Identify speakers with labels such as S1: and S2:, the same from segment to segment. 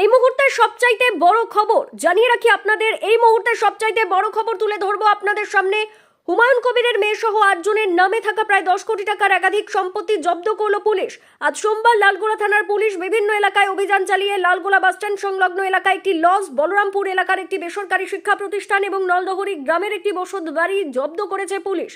S1: এই মুহূর্তের সবচাইতে বড় খবর, জানিয়ে রাখি আপনাদের, এই মুহূর্তের সবচাইতে বড় খবর তুলে ধরবো আপনাদের সামনে। হুমায়ুন কবিরের মেয়ে সহ আটজনের নামে থাকা প্রায় দশ কোটি টাকার একাধিক সম্পত্তি জব্দ করল পুলিশ। আজ সোমবার লালগোলা থানার পুলিশ বিভিন্ন এলাকায় অভিযান চালিয়ে লালগোলা বাসস্ট্যান্ড সংলগ্ন এলাকায় একটি লজ, বলরামপুর এলাকার একটি বেসরকারি শিক্ষা প্রতিষ্ঠান এবং নলদহরি গ্রামের একটি বসত বাড়ি জব্দ করেছে পুলিশ।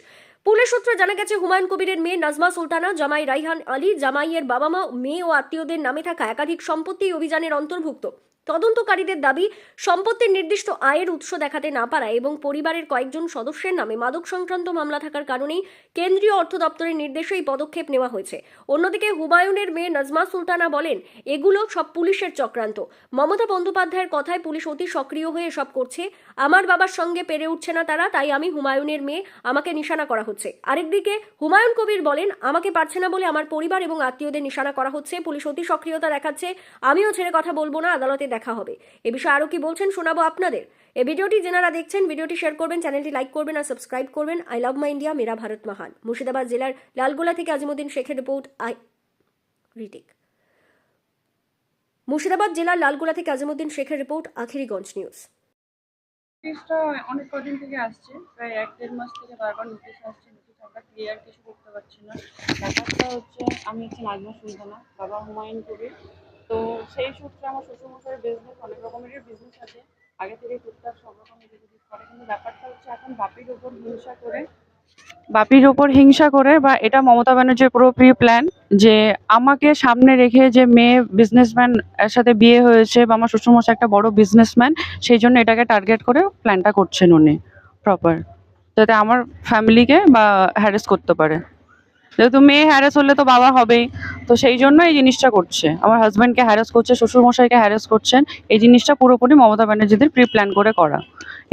S1: পুলিশ সূত্রে জানা গেছে, হুমায়ুন কবিরের মেয়ে নাজমা সুলতানা, জামাই রাইহান আলী, জামাইয়ের বাবা মা, মেয়ে ও আত্মীয়দের নামে থাকা একাধিক সম্পত্তি অভিযানের অন্তর্ভুক্ত। তদন্তকারীদের দাবি, সম্পত্তির নির্দিষ্ট আয়ের উৎস দেখাতে না পারা এবং পরিবারের কয়েকজন সদস্যের নামে মাদক সংক্রান্ত মামলা থাকার কারণেই কেন্দ্রীয় অর্থ দপ্তরের নির্দেশে এই পদক্ষেপ নেওয়া হয়েছে। অন্যদিকে হুমায়ুনের মেয়ে নাজমা সুলতানা বলেন, এগুলো সব পুলিশের চক্রান্ত। মমতা বন্দ্যোপাধ্যায়ের কথায় পুলিশ অতি সক্রিয় হয়ে এসব করছে। আমার বাবার সঙ্গে পেরে উঠছে না তারা, তাই আমি হুমায়ুনের মেয়ে আমাকে নিশানা করা হচ্ছে। আরেকদিকে হুমায়ুন কবির বলেন, আমাকে পারছে না বলে আমার পরিবার এবং আত্মীয়দের নিশানা করা হচ্ছে। পুলিশ অতি সক্রিয়তা দেখাচ্ছে। আমিও ছেড়ে কথা বলব না, আদালতে দেখা হবে। এ বিষয়ে আরও কি বলছেন শোনাবো আপনাদের। এই ভিডিওটি যারা দেখছেন, ভিডিওটি শেয়ার করবেন, চ্যানেলটি লাইক করবেন আর সাবস্ক্রাইব করবেন। আই লাভ মাই ইন্ডিয়া, মেরা ভারত মহান। মুর্শিদাবাদ জেলার লালগোলা থেকে আজিমুদ্দিন শেখের রিপোর্ট আই রিটিক। মুর্শিদাবাদ জেলার লালগোলা থেকে আজিমুদ্দিন শেখের রিপোর্ট আখিরিগঞ্জ নিউজ।
S2: অনেক কদিন থেকে আসছে, প্রায় এক দেড় মাস থেকে বারবার নোটিশ আসছে, নোটিশ আমরা ক্লিয়ার কিছু করতে পারছি না। ব্যাপারটা হচ্ছে, আমি হচ্ছে নাজমা সুলতানা বাবা হুমায়ুন কবির তো সেই সূত্রে আমার শ্বশুরমশাইয়ের বিজনেস অনেক রকমেরই বিজনেস আছে। আগে থেকে টুকটাক সব রকমের বিজনেস করে। কিন্তু ব্যাপারটা হচ্ছে এখন বাপির উপর হিংসা করে, বাপির ওপর হিংসা করে বা এটা মমতা ব্যানার্জির পুরো প্রি প্ল্যান যে আমাকে সামনে রেখে যে মেয়ে বিজনেসম্যান এর সাথে বিয়ে হয়েছে বা আমার শ্বশুরমশাই একটা বড় বিজনেসম্যান সেই জন্য এটাকে টার্গেট করে প্ল্যানটা করছেন উনি প্রপার যাতে আমার ফ্যামিলিকে বা হ্যারেস করতে পারে। যেহেতু মেয়ে হ্যারাস হলে তো বাবা হবেই। তো সেই জন্য এই জিনিসটা করছে। আমার হাজব্যান্ডকে হ্যারাস করছে, শ্বশুরমশাইকে হ্যারাস করছেন। এই জিনিসটা পুরোপুরি মমতা ব্যানার্জিদের প্রি প্ল্যান করে করা।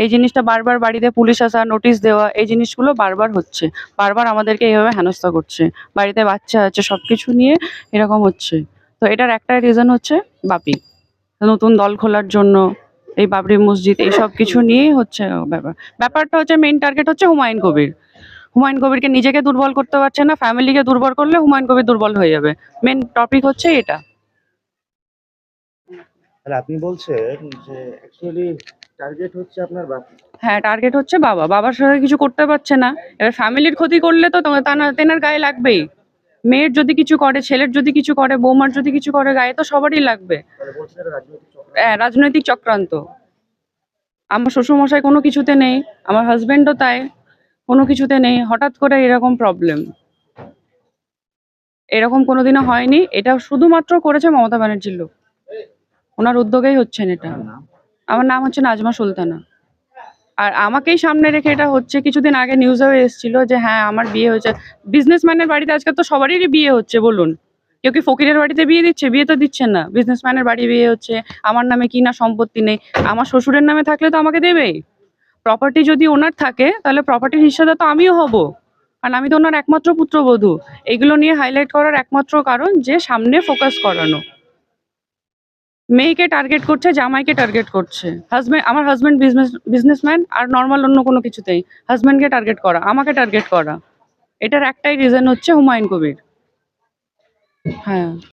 S2: এই জিনিসটা বারবার বাড়িতে পুলিশ আসা নোটিশ দেওয়া, এই জিনিসগুলো বারবার হচ্ছে। বারবার আমাদেরকে এইভাবে হেনস্থা করছে। বাড়িতে বাচ্চা আছে সব কিছু নিয়ে এরকম হচ্ছে। তো এটার একটা রিজন হচ্ছে বাপি। নতুন দল খোলার জন্য, এই বাবরি মসজিদ, এই সব কিছু নিয়েই হচ্ছে ব্যাপার। ব্যাপারটা হচ্ছে মেইন টার্গেট হচ্ছে হুমায়ুন কবির। হুমায়ুন কবিরকে নিজেকে দুর্বল করতে পারছে না ফ্যামিলিকে দুর্বল করলে হুমায়ুন কবির দুর্বল হয়ে যাবে। মেন টপিক হচ্ছে এটা।
S3: আপনি বলছেন যে অ্যাকচুয়ালি টার্গেট হচ্ছে আপনার বাপি।
S2: হ্যাঁ টার্গেট হচ্ছে বাবা। বাবার সাথে কিছু করতে পারছে না। এবার ফ্যামিলির ক্ষতি করলে তো তেনার গায়ে লাগবেই। মেয়ের যদি কিছু করে ছেলের যদি কিছু করে বৌমার যদি কিছু করে গায়ে তো সবারই লাগবে। হ্যাঁ, রাজনৈতিক চক্রান্ত। আমার শ্বশুরমশাই কোনো কিছুতে নেই। আমার হাজবেন্ডও তাই। কোনো কিছুতে নেই, হঠাৎ করে এরকম প্রবলেম এরকম কোনোদিনও হয়নি। এটা শুধুমাত্র করেছে মমতা ব্যানার্জির লোক। ওনার উদ্যোগেই হচ্ছেন এটা। আমার নাম হচ্ছে নাজমা সুলতানা। আর আমাকেই সামনে রেখে এটা হচ্ছে। কিছুদিন আগে নিউজেও এসেছিল যে হ্যাঁ আমার বিয়ে হয়েছে। বিজনেসম্যানের বাড়িতে আজকাল তো সবারই বিয়ে হচ্ছে, বলুন। কেউ কি ফকিরের বাড়িতে বিয়ে দিচ্ছে? বিয়ে তো দিচ্ছেন না। বিজনেসম্যানের বাড়ি বিয়ে হচ্ছে। আমার নামে কি না সম্পত্তি নেই। আমার শ্বশুরের নামে থাকলে তো আমাকে দেবেই। প্রপার্টি যদি ওনার থাকে, তাহলে প্রপার্টির হিসাবে তো আমিও হব। কারণ আমি তো ওনার একমাত্র পুত্রবধূ। এগুলো নিয়ে হাইলাইট করার একমাত্র কারণ যে সামনে ফোকাস করানো। মেয়েকে টার্গেট করছে, জামাইকে টার্গেট করছে। হাজব্যান্ড আমার হাজব্যান্ড বিজনেস বিজনেসম্যান আর নর্মাল অন্য কোনো কিছুতেই। হাজব্যান্ডকে টার্গেট করা, আমাকে টার্গেট করা। এটার একটাই রিজন হচ্ছে হুমায়ুন কবির। হ্যাঁ।